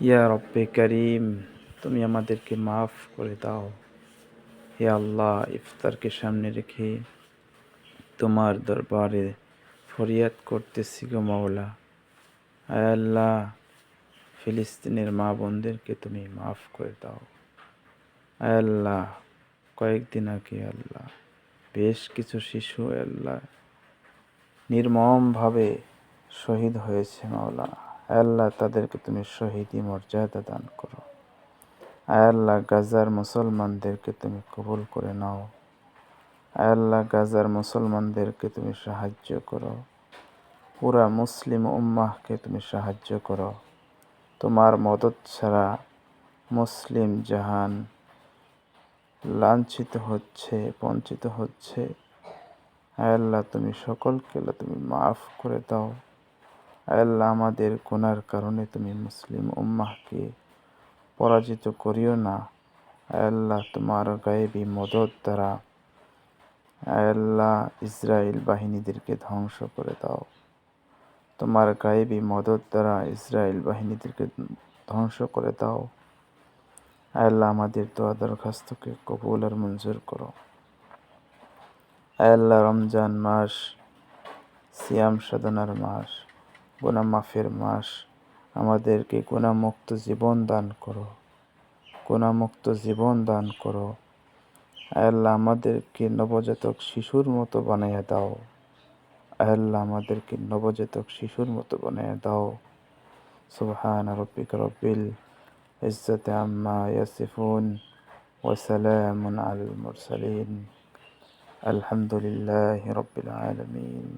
ইয়া রব্বে করিম, তুমি আমাদেরকে মাফ করে দাও। হে আল্লাহ, ইফতারকে সামনে রেখে তোমার দরবারে ফরিয়াদ করতেছি গো মাওলা। আয় আল্লাহ, ফিলিস্তিনের মা বোনদেরকে তুমি মাফ করে দাও। আয় আল্লাহ, কয়েকদিন আগে আল্লাহ, বেশ কিছু শিশু আল্লাহ নির্মমভাবে শহীদ হয়েছে মাওলা আল্লাহ তাদেরকে তুমি শহীদি মর্যাদা দান করো। আল্লাহ গাজার মুসলমানদেরকে তুমি কবুল করে নাও। আল্লাহ গাজার মুসলমানদেরকে তুমি সাহায্য করো। পুরা মুসলিম উম্মাহকে তুমি সাহায্য করো। তোমার মদত ছাড়া মুসলিম জাহান লাঞ্ছিত হচ্ছে, বঞ্চিত হচ্ছে। আল্লাহ তুমি সকলকে তুমি মাফ করে দাও। আল্লাহ আমাদের গুনার কারণে তুমি মুসলিম উম্মাহকে পরাজিত করিও না। আল্লাহ তোমার গায়েবী মদত দ্বারা আল্লাহ ইসরায়েল বাহিনীদেরকে ধ্বংস করে দাও। তোমার গায়েবী মদত দ্বারা ইসরায়েল বাহিনীদেরকে ধ্বংস করে দাও। আল্লাহ আমাদের দোয়া দরখাস্তকে কবুল আর মঞ্জুর করো। আল্লাহ রমজান মাস, সিয়াম সাধনার মাস গোনা মাফের মাস, আমাদেরকে গুণামুক্ত জীবন দান করো। গুণামুক্ত জীবন দান করো। আল্লাহ আমাদেরকে নবজাতক শিশুর মতো বানাইয়া দাও। আল্লাহ আমাদেরকে নবজাতক শিশুর মতো বানাইয়া দাও। সুবহান রব্বিক রব্বিল ইজ্জাতি আম্মা ইয়াসিফুন ওয়া সালামুন আলাল মুরসালিন। আলহামদুলিল্লাহি রব্বিল আলামিন।